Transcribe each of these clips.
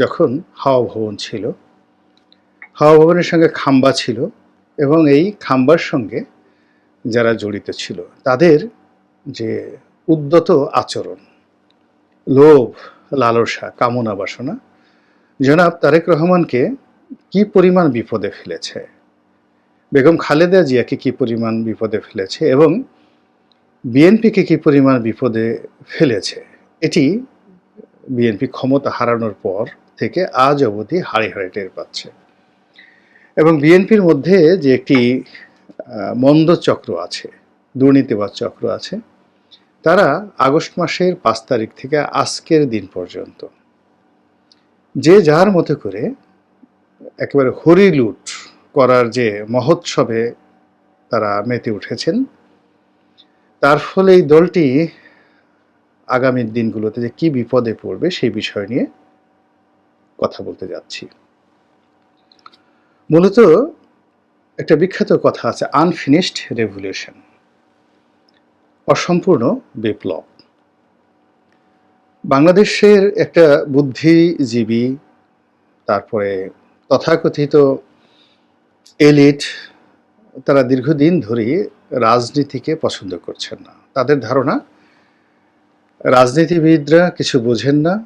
যখন হাওয়া ভবন ছিল, হাওয়া ভবনের সঙ্গে খাম্বা ছিল এবং এই খাম্বার সঙ্গে যারা জড়িত ছিল, তাদের যে উদ্যত আচরণ, লোভ, লালসা, কামনা বাসনা, জনাব তারেক রহমানকে কি পরিমাণ বিপদে ফেলেছে, বেগম খালেদা জিয়াকে কি পরিমাণ বিপদে ফেলেছে এবং বিএনপিকে কি পরিমাণ বিপদে ফেলেছে, এটি বিএনপি ক্ষমতা হারানোর পর থেকে আজ অবধি হাড়ি হাড়ি টের পাচ্ছে। এবং বিএনপির মধ্যে যে একটি মন্দ চক্র আছে দুর্নীতিবাদ চক্র আছে, তারা আগস্ট মাসের পাঁচ তারিখ থেকে আজকের দিন পর্যন্ত যে যার মতো করে একেবারে হরিলুট করার যে মহোৎসবে তারা মেতে উঠেছেন, তার ফলে এই দলটি আগামী দিনগুলোতে যে কি বিপদে পড়বে সেই বিষয় নিয়ে কথা বলতে যাচ্ছি। মূলত একটা বিখ্যাত কথা আছে আনফিনিশড রেভলিউশন অসম্পূর্ণ বিপ্লব। বাংলাদেশের একটা বুদ্ধিজীবী, তারপরে তথাকথিত এলিট, তারা দীর্ঘদিন ধরে রাজনীতিকে পছন্দ করছেন না। তাদের ধারণা রাজনীতিবিদরা কিছু বোঝেন না,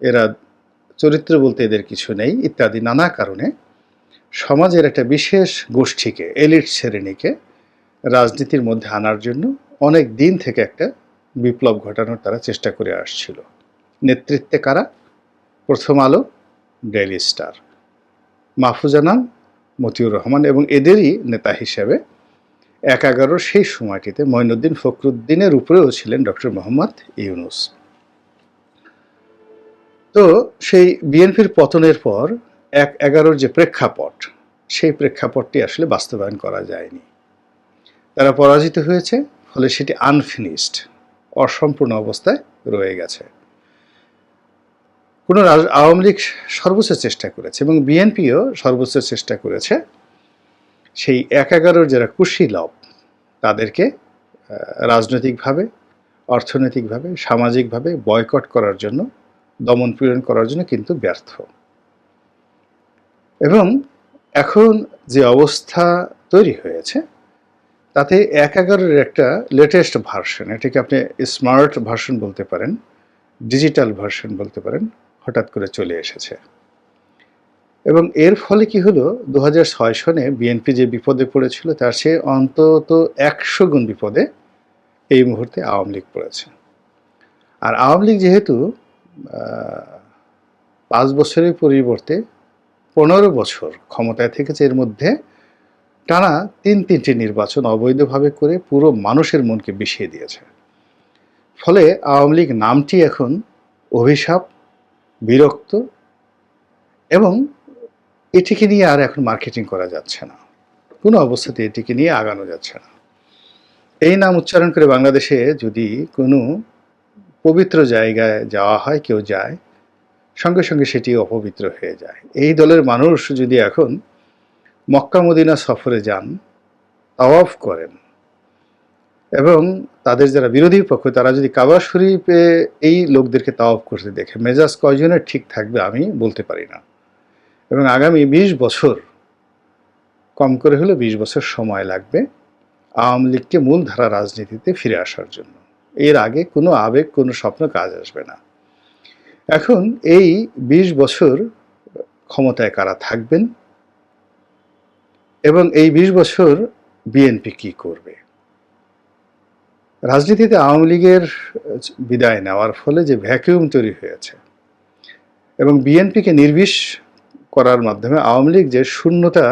এরা চরিত্র বলতে এদের কিছু নেই, ইত্যাদি নানা কারণে। সমাজের একটা বিশেষ গোষ্ঠীকে, এলিট শ্রেণীকে রাজনীতির মধ্যে আনার জন্য অনেক দিন থেকে একটা বিপ্লব ঘটানোর তারা চেষ্টা করে আসছিল। নেতৃত্বে কারা? Prothom Alo, Daily Star. মাহফুজানাম Motiur Rahman এবং এদেরই নেতা হিসেবে এক এগারোর সেই সময়টিতে মঈনুদ্দিন ফখরুদ্দিনের উপরেও ছিলেন ডক্টর মোহাম্মদ ইউনুস। তো সেই বিএনপির পতনের পর এক এগারোর যে প্রেক্ষাপট, সেই প্রেক্ষাপটটি আসলে বাস্তবায়ন করা যায়নি। তারা পরাজিত হয়েছে, ফলে সেটি আনফিনিশড, অসম্পূর্ণ অবস্থায় রয়ে গেছে। কোনো আওয়ামী লীগ সর্বোচ্চ চেষ্টা করেছে এবং বিএনপিও সর্বোচ্চ চেষ্টা করেছে সেই এক এগারোর যারা কুশীলভ তাদেরকে রাজনৈতিকভাবে, অর্থনৈতিকভাবে, সামাজিকভাবে বয়কট করার জন্য, দমন পীড়ন করার জন্য কিন্তু ব্যর্থ। এবং এখন যে অবস্থা তৈরি হয়েছে, তাতে এক এগারোর একটা লেটেস্ট ভার্সন এটাকে আপনি স্মার্ট ভার্সন বলতে পারেন ডিজিটাল ভার্সন বলতে পারেন, হঠাৎ করে চলে এসেছে। এবং এর ফলে কি হলো? দু ছয় সনে বিএনপি যে বিপদে পড়েছিল, তার সে অন্তত একশো গুণ বিপদে এই মুহূর্তে আওয়ামী লীগ পড়েছে। আর আওয়ামী লীগ যেহেতু পাঁচ বছরের পরিবর্তে পনেরো বছর ক্ষমতায় থেকেছে, এর মধ্যে টানা তিন তিনটি নির্বাচন অবৈধভাবে করে পুরো মানুষের মনকে বিষিয়ে দিয়েছে। ফলে আওয়ামী লীগ নামটি এখন অভিশাপ, বিরক্ত এবং এটিকে নিয়ে আর এখন মার্কেটিং করা যাচ্ছে না। কোনো অবস্থাতে এটিকে নিয়ে আগানো যাচ্ছে না। এই নাম উচ্চারণ করে বাংলাদেশে যদি কোনো পবিত্র জায়গায় যাওয়া হয়, কেউ যায়, সঙ্গে সঙ্গে সেটি অপবিত্র হয়ে যায়। এই দলের মানুষ যদি এখন মক্কা মদিনা সফরে যান, তাওয়াফ করেন এবং তাদের যারা বিরোধী পক্ষ, তারা যদি কাবা শরীফে এই লোকদেরকে তাওয়াফ করতে দেখে, মেজাজ কয়জনের ঠিক থাকবে আমি বলতে পারি না। এবং আগামী বিশ বছর, কম করে হলে বিশ বছর সময় লাগবে আওয়ামী লীগকে মূলধারা রাজনীতিতে ফিরে আসার জন্য। এর আগে কোনো আবেগ, কোনো স্বপ্ন কাজ আসবে না। এখন এই বিশ বছর ক্ষমতায় কারা থাকবেন এবং এই বিশ বছর বিএনপি কি করবে? রাজনীতিতে আওয়ামী লীগের বিদায় নেওয়ার ফলে যে ভ্যাকিউম তৈরি হয়েছে এবং বিএনপিকে নির্বিষ করার মাধ্যমে আওয়ামী লীগ যে শূন্যতা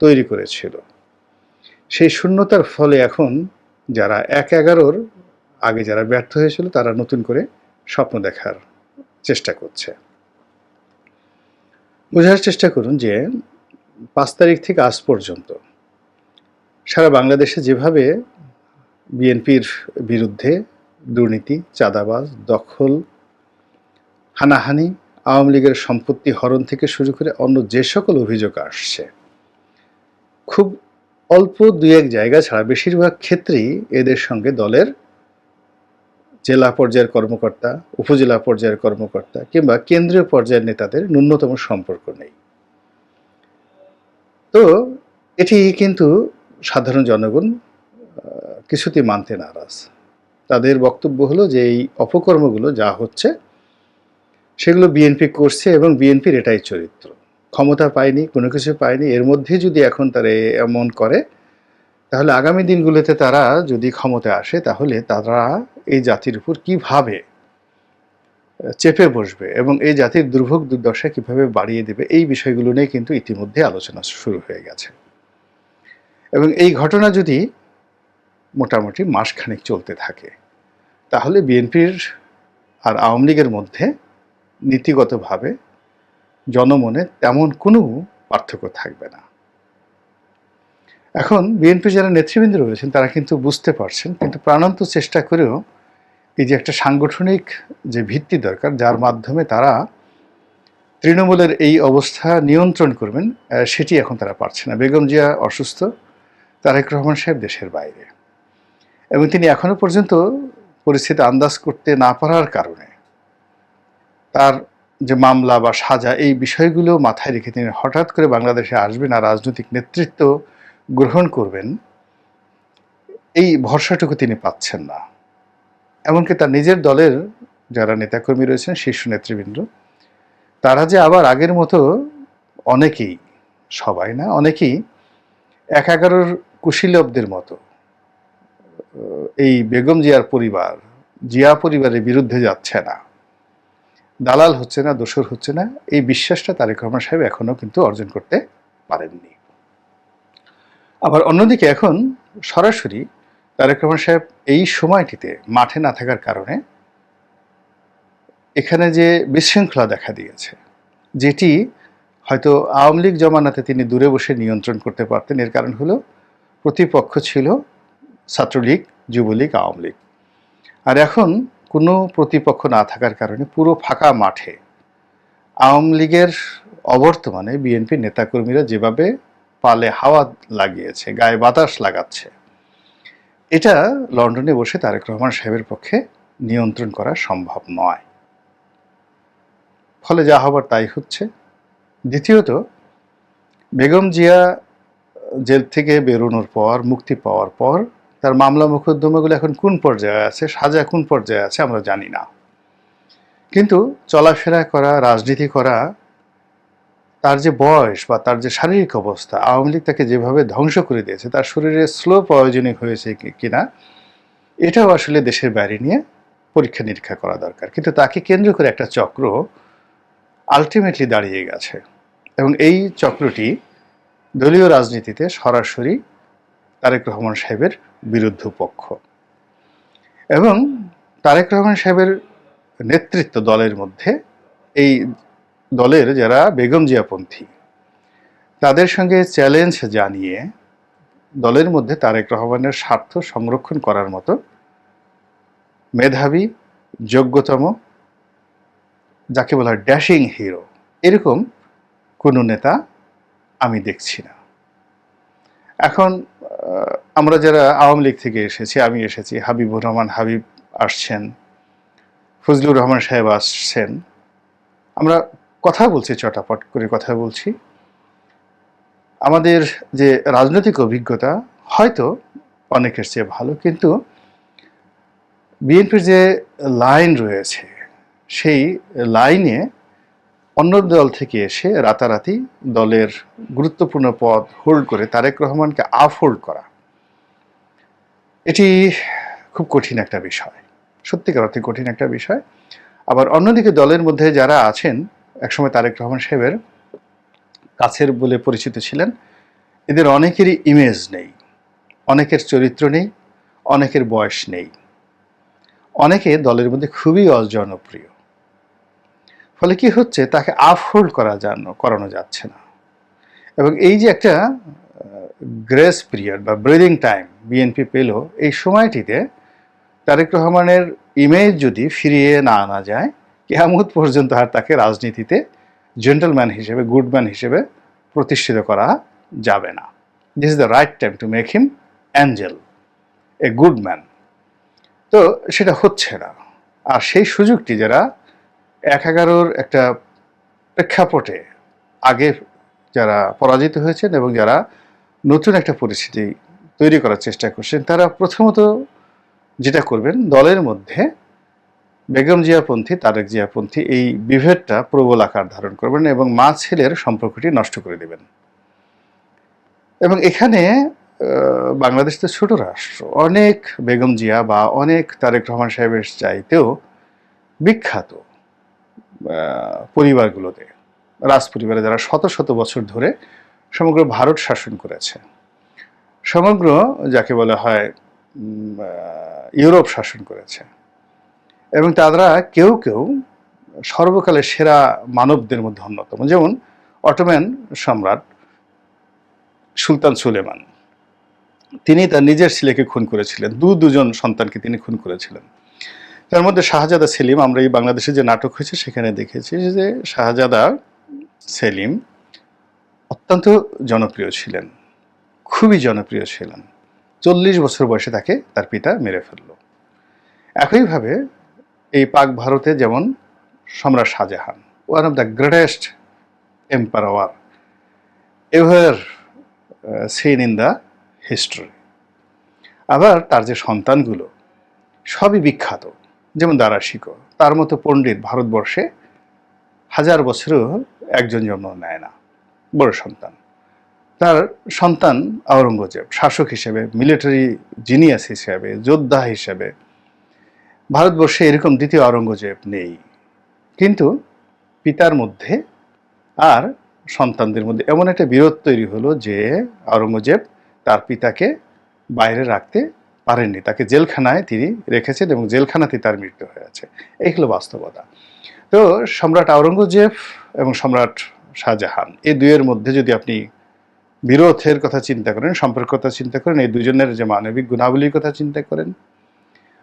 তৈরি করেছিল, সেই শূন্যতার ফলে এখন যারা এক এগারোর আগে যারা ব্যর্থ হয়েছিল, তারা নতুন করে স্বপ্ন দেখার চেষ্টা করছে। বোঝার চেষ্টা করুন যে পাঁচ তারিখ থেকে আজ পর্যন্ত সারা বাংলাদেশে যেভাবে বিএনপির বিরুদ্ধে দুর্নীতি, চাঁদাবাজ, দখল, হানাহানি আওয়ামী লীগের সম্পত্তি হরণ থেকে শুরু করে অন্য যে সকল অভিযোগ আসছে। খুব অল্প দুই এক জায়গা ছাড়া বেশিরভাগ ক্ষেত্রেই এদের সঙ্গে দলের জেলা পর্যায়ের কর্মকর্তা, উপজেলা পর্যায়ের কর্মকর্তা কিংবা কেন্দ্রীয় পর্যায়ের নেতাদের ন্যূনতম সম্পর্ক নেই। তো এটি কিন্তু সাধারণ জনগণ কিছুতেই মানতে নারাজ। তাদের বক্তব্য হলো যে এই অপকর্মগুলো যা হচ্ছে সেগুলো বিএনপি করছে এবং বিএনপির এটাই চরিত্র। ক্ষমতা পায়নি, কোনো কিছু পায়নি, এর মধ্যে যদি এখন তারা এমন করে, তাহলে আগামী দিনগুলোতে তারা যদি ক্ষমতায় আসে, তাহলে তারা এই জাতির উপর কীভাবে চেপে বসবে এবং এই জাতির দুর্ভোগ দুর্দশা কীভাবে বাড়িয়ে দেবে, এই বিষয়গুলো নিয়ে কিন্তু ইতিমধ্যে আলোচনা শুরু হয়ে গেছে। এবং এই ঘটনা যদি মোটামুটি মাসখানেক চলতে থাকে, তাহলে বিএনপির আর আওয়ামী লীগের মধ্যে নীতিগতভাবে জনমনে তেমন কোনো পার্থক্য থাকবে না। এখন বিএনপি যারা নেতৃবৃন্দ রয়েছেন, তারা কিন্তু বুঝতে পারছেন, কিন্তু প্রাণান্ত চেষ্টা করেও এই যে একটা সাংগঠনিক যে ভিত্তি দরকার, যার মাধ্যমে তারা তৃণমূলের এই অবস্থা নিয়ন্ত্রণ করবেন সেটি এখন তারা পারছে না। বেগম জিয়া অসুস্থ, তারেক রহমান সাহেব দেশের বাইরে। এবং তিনি এখনও পর্যন্ত পরিস্থিতি আন্দাজ করতে না পারার কারণে তার যে মামলা বা সাজা, এই বিষয়গুলো মাথায় রেখে তিনি হঠাৎ করে বাংলাদেশে আসবেন আর রাজনৈতিক নেতৃত্ব গ্রহণ করবেন, এই ভরসাটুকু তিনি পাচ্ছেন না। এমনকি তার নিজের দলের যারা নেতাকর্মী রয়েছেন, শীর্ষ নেতৃবৃন্দ, তারা যে আবার আগের মতো অনেকেই, সবাই না, অনেকেই এক এগারোর কুশীলবদের মতো, এই বেগম জিয়ার পরিবার, জিয়া পরিবারের বিরুদ্ধে যাচ্ছে না। দালাল হচ্ছে না দোসর হচ্ছে না, এই বিশ্বাসটা তারেক রহমান সাহেব এখনও কিন্তু অর্জন করতে পারেননি। আবার অন্যদিকে এখন সরাসরি তারেক রহমান সাহেব এই সময়টিতে মাঠে না থাকার কারণে এখানে যে বিশৃঙ্খলা দেখা দিয়েছে, যেটি হয়তো আওয়ামী লীগ জমানাতে তিনি দূরে বসে নিয়ন্ত্রণ করতে পারতেন, এর কারণ হলো প্রতিপক্ষ ছিল ছাত্রলীগ, যুবলীগ, আওয়ামী লীগ। আর এখন কোনো প্রতিপক্ষ না থাকার কারণে পুরো ফাঁকা মাঠে আওয়ামী লীগের অবর্তমানে বিএনপি নেতাকর্মীরা যেভাবে পালে হাওয়া লাগিয়েছে, গায়ে বাতাস লাগাচ্ছে, এটা লন্ডনে বসে তারেক রহমান সাহেবের পক্ষে নিয়ন্ত্রণ করা সম্ভব নয়। ফলে যা হবার তাই হচ্ছে। দ্বিতীয়ত, বেগম জিয়া জেল থেকে বেরোনোর পর, মুক্তি পাওয়ার পর তার মামলা মোকদ্দমাগুলো এখন কোন পর্যায়ে আছে, সাজা কোন পর্যায়ে আছে আমরা জানি না। কিন্তু চলাফেরা করা, রাজনীতি করা, তার যে বয়স বা তার যে শারীরিক অবস্থা, আওয়ামী লীগ তাকে যেভাবে ধ্বংস করে দিয়েছে, তার শরীরে স্লো পয়জনিক হয়েছে কিনা, এটাও আসলে দেশের বাইরে নিয়ে পরীক্ষা নিরীক্ষা করা দরকার। কিন্তু তাকে কেন্দ্র করে একটা চক্র আলটিমেটলি দাঁড়িয়ে গেছে। এবং এই চক্রটি দলীয় রাজনীতিতে সরাসরি তারেক রহমান সাহেবের বিরুদ্ধ পক্ষ এবং তারেক রহমান সাহেবের নেতৃত্ব দলের মধ্যে এই দলের যারা বেগম জিয়াপন্থী, তাদের সঙ্গে চ্যালেঞ্জ জানিয়ে দলের মধ্যে তারেক রহমানের স্বার্থ সংরক্ষণ করার মতো মেধাবী, যোগ্যতম, যাকে বলা হয় ড্যাশিং হিরো এরকম কোনো নেতা আমি দেখছি না। এখন আমরা যারা আওয়ামী লীগ থেকে এসেছি, আমি এসেছি। হাবিবুর রহমান হাবিব আসছেন, ফজলুর রহমান সাহেব আসছেন। আমরা কথা বলছি, চটাপট করে কথা বলছি। আমাদের যে রাজনৈতিক অভিজ্ঞতা, হয়তো অনেকের চেয়ে ভালো, কিন্তু বিএনপির যে লাইন রয়েছে, সেই লাইনে অন্য দল থেকে এসে রাতারাতি দলের গুরুত্বপূর্ণ পদ হোল্ড করে তারেক রহমানকে আফ হোল্ড করা এটি খুব কঠিন একটা বিষয়। সত্যিকার অর্থে কঠিন একটা বিষয়। আবার অন্যদিকে দলের মধ্যে যারা আছেন, একসময় তারেক রহমান সাহেবের কাছের বলে পরিচিত ছিলেন, এদের অনেকেরই ইমেজ নেই, অনেকের চরিত্র নেই, অনেকের বয়স নেই। অনেকে দলের মধ্যে খুবই অজনপ্রিয়। ফলে কি হচ্ছে, তাকে আফহোল্ড করা যান করানো যাচ্ছে না। এবং এই যে একটা গ্রেস পিরিয়ড বা ব্রিদিং টাইম বিএনপি পেল, এই সময়টিতে তারেক রহমানের ইমেজ যদি ফিরিয়ে না আনা যায়, কেয়ামত পর্যন্ত আর তাকে রাজনীতিতে জেন্টলম্যান হিসেবে, গুডম্যান হিসেবে প্রতিষ্ঠিত করা যাবে না। This is the right time to make him angel a good man তো সেটা হচ্ছে না। আর সেই সুযোগটি যারা এক এগারোর একটা প্রেক্ষাপটে আগে যারা পরাজিত হয়েছেন এবং যারা নতুন একটা পরিস্থিতি তৈরি করার চেষ্টা করছেন। তারা প্রথমত যেটা করবেন, দলের মধ্যে বেগম জিয়াপন্থী, তারেক জিয়াপন্থী এই বিভেদটা প্রবল আকার ধারণ করবেন এবং মা ছেলের সম্পর্কটি নষ্ট করে দেবেন। এবং এখানে বাংলাদেশ তো ছোট রাষ্ট্র। অনেক বেগম জিয়া বা অনেক তারেক রহমান সাহেবের চাইতেও বিখ্যাত পরিবারগুলোতে রাজ পরিবারে যারা শত শত বছর ধরে সমগ্র ভারত শাসন করেছে। সমগ্র যাকে বলা হয় ইউরোপ শাসন করেছে। এবং তারা কেউ কেউ সর্বকালের সেরা মানবদের মধ্যে অন্যতম। যেমন অটোম্যান সম্রাট সুলতান সুলেমান। তিনি তার নিজের ছেলেকে খুন করেছিলেন। দু দুজন সন্তানকে তিনি খুন করেছিলেন। তার মধ্যে শাহজাদা সেলিম, আমরা এই বাংলাদেশে যে নাটক হয়েছে সেখানে দেখেছি যে শাহজাদা সেলিম অত্যন্ত জনপ্রিয় ছিলেন। খুবই জনপ্রিয় ছিলেন। চল্লিশ বছর বয়সে তাকে তার পিতা মেরে ফেলল। একইভাবে এই পাক ভারতে যেমন সম্রাট Shahjahan one of the greatest empire ever seen in the history আবার তার যে সন্তানগুলো, সবই বিখ্যাত। যেমন দারা শিকো তার মতো পণ্ডিত ভারতবর্ষে হাজার বছরেও একজন জন্ম নেয় না। বড় সন্তান। তার সন্তান আওরঙ্গজেব, শাসক হিসেবে, মিলিটারি জিনিয়াস হিসেবে, যোদ্ধা হিসেবে। ভারতবর্ষে এরকম দ্বিতীয় আওরঙ্গজেব নেই। কিন্তু পিতার মধ্যে আর সন্তানদের মধ্যে এমন একটা বিরোধ তৈরি হলো যে আওরঙ্গজেব তার পিতাকে বাইরে রাখতে পারেননি। তাকে জেলখানায় তিনি রেখেছেন এবং জেলখানাতে তার মৃত্যু হয়েছে এই হলো বাস্তবতা। তো সম্রাট আওরঙ্গজেব এবং সম্রাট শাহজাহান। এই দুইয়ের মধ্যে যদি আপনি বিরোধের কথা চিন্তা করেন, সম্পর্কের কথা চিন্তা করেন, এই দুজনের যে মানবিক গুণাবলীর কথা চিন্তা করেন,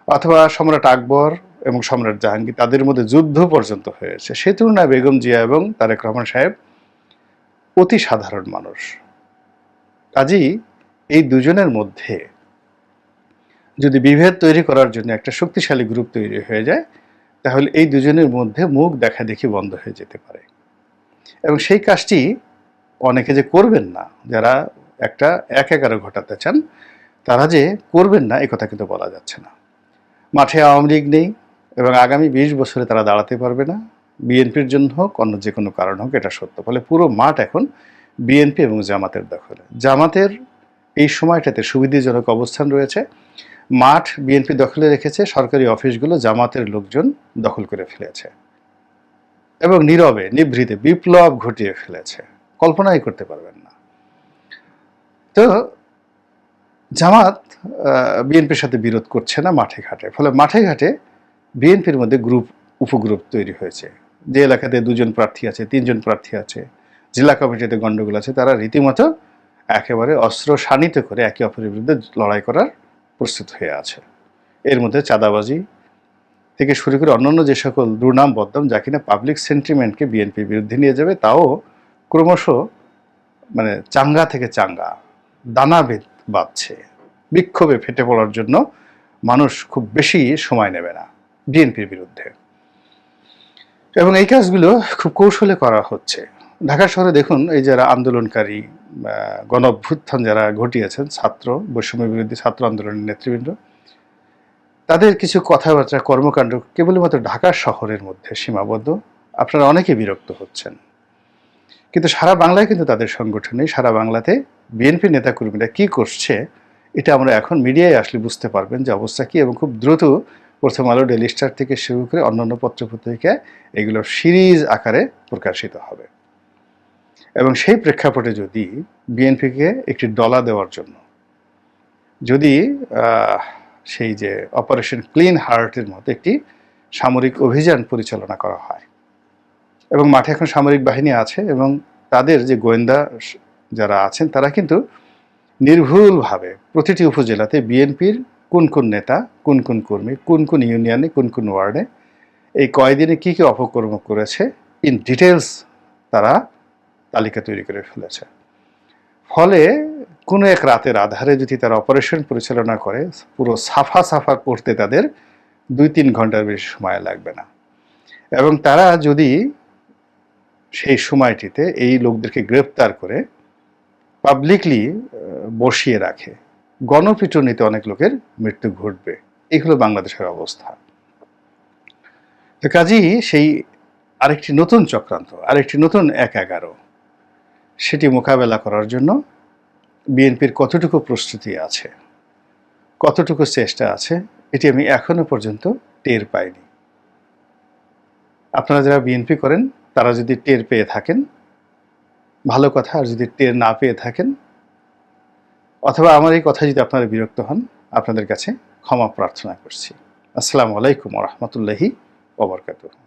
অথবা সম্রাট আকবর এবং সম্রাট জাহাঙ্গীর, তাদের মধ্যে যুদ্ধ পর্যন্ত হয়েছে। সে তুলনায় বেগম জিয়া এবং তারেক রহমান সাহেব অতি সাধারণ মানুষ। কাজেই এই দুজনের মধ্যে যদি বিভেদ তৈরি করার জন্য একটা শক্তিশালী গ্রুপ তৈরি হয়ে যায়, তাহলে এই দুজনের মধ্যে মুখ দেখা দেখি বন্ধ হয়ে যেতে পারে। এবং সেই কাজটি অনেকে যে করবেন না, যারা একটা এক এগারো ঘটাতে চান, তারা যে করবেন না, এ কথা কিন্তু বলা যাচ্ছে না। মাঠে আওয়ামী লীগ নেই এবং আগামী বিশ বছরে তারা দাঁড়াতে পারবে না। বিএনপির জন্য হোক, অন্য যে কোনো কারণ হোক, এটা সত্য। ফলে পুরো মাঠ এখন বিএনপি এবং জামাতের দখলে। জামাতের এই সময়টাতে সুবিধাজনক অবস্থান রয়েছে। মাঠ বিএনপি দখলে রেখেছে, সরকারি অফিসগুলো জামাতের লোকজন দখল করে ফেলেছে। এবং নীরবে, নিভৃতে বিপ্লব ঘটিয়ে ফেলেছে। কল্পনাই করতে পারবেন না। তো জামাত বিএনপির সাথে বিরোধ করছে না মাঠে ঘাটে। ফলে মাঠে ঘাটে বিএনপির মধ্যে গ্রুপ, উপগ্রুপ তৈরি হয়েছে। যে এলাকাতে দুজন প্রার্থী আছে, তিনজন প্রার্থী আছে, জেলা কমিটিতে গণ্ডগোল আছে, তারা রীতিমতো একেবারে অস্ত্র শানিত করে একে অপরের বিরুদ্ধে লড়াই করার প্রস্তুত হয়ে আছে। এর মধ্যে চাঁদাবাজি থেকে শুরু করে অন্যান্য যে সকল দুর্নাম বদনাম যা কিনা পাবলিক সেন্টিমেন্টকে বিএনপির বিরুদ্ধে নিয়ে যাবে, তাও ক্রমশ মানে চাঙ্গা থেকে চাঙ্গা দানাভেদ বাঁধছে। বিক্ষোভে ফেটে পড়ার জন্য মানুষ খুব বেশি সময় নেবে না বিএনপির বিরুদ্ধে। এবং এই কাজগুলো খুব কৌশলে করা হচ্ছে। ঢাকা শহরে দেখুন, এই যারা আন্দোলনকারী গণ অভ্যুত্থান যারা ঘটিয়েছেন, ছাত্র, বৈষম্য বিরোধী ছাত্র আন্দোলনের নেতৃবৃন্দ তাদের কিছু কথাবার্তা কর্মকাণ্ড কেবলমাত্র ঢাকা শহরের মধ্যে সীমাবদ্ধ। আপনারা অনেকে বিরক্ত হচ্ছেন। কিন্তু সারা বাংলায় কিন্তু তাদের সংগঠন সারা বাংলাতে বিএনপি নেতাকর্মীরা কি করছে, এটা আমরা এখন মিডিয়ায় আসলে বুঝতে পারবেন যে অবস্থা কি এবং খুব দ্রুত প্রথম আলো ডেলি স্টার থেকে শুরু করে অন্যান্য পত্রপত্রিকায় এগুলো সিরিজ আকারে প্রকাশিত হবে। এবং সেই প্রেক্ষাপটে যদি বিএনপিকে একটি ডলা দেওয়ার জন্য, যদি সেই যে অপারেশন ক্লিন হার্টের মতো একটি সামরিক অভিযান পরিচালনা করা হয়। এবং মাঠে এখন সামরিক বাহিনী আছে এবং তাদের যে গোয়েন্দা যারা আছেন, তারা কিন্তু নির্ভুলভাবে প্রতিটি উপজেলাতে বিএনপির কোন কোন নেতা, কোন কোন কর্মী, কোন কোন ইউনিয়নে, কোন কোন ওয়ার্ডে এই কয়দিনে কী কী অপকর্ম করেছে, ইন ডিটেলস তারা তালিকা তৈরি করে ফেলেছে। ফলে কোনো এক রাতের আধারে যদি তারা অপারেশন পরিচালনা করে, পুরো সাফা সাফা করতে তাদের দুই তিন ঘণ্টার বেশি সময় লাগবে না। এবং তারা যদি সেই সময়টিতে এই লোকদেরকে গ্রেপ্তার করে পাবলিকলি বসিয়ে রাখে, গণপিটুনিতে অনেক লোকের মৃত্যু ঘটবে। এই হলো বাংলাদেশের অবস্থা। তো কাজেই সেই আরেকটি নতুন চক্রান্ত, আরেকটি নতুন এক এগারো সেটি মোকাবেলা করার জন্য বিএনপির কতটুকু প্রস্তুতি আছে, কতটুকু চেষ্টা আছে, এটি আমি এখনও পর্যন্ত টের পাইনি। আপনারা যারা বিএনপি করেন, তারা যদি টের পেয়ে থাকেন, ভালো কথা, আর যদি টের না পেয়ে থাকেন, অথবা আমার এই কথা যদি আপনারা বিরক্ত হন, আপনাদের কাছে ক্ষমা প্রার্থনা করছি। আসসালামু আলাইকুম রহমতুল্লাহি ওবরকাতুহ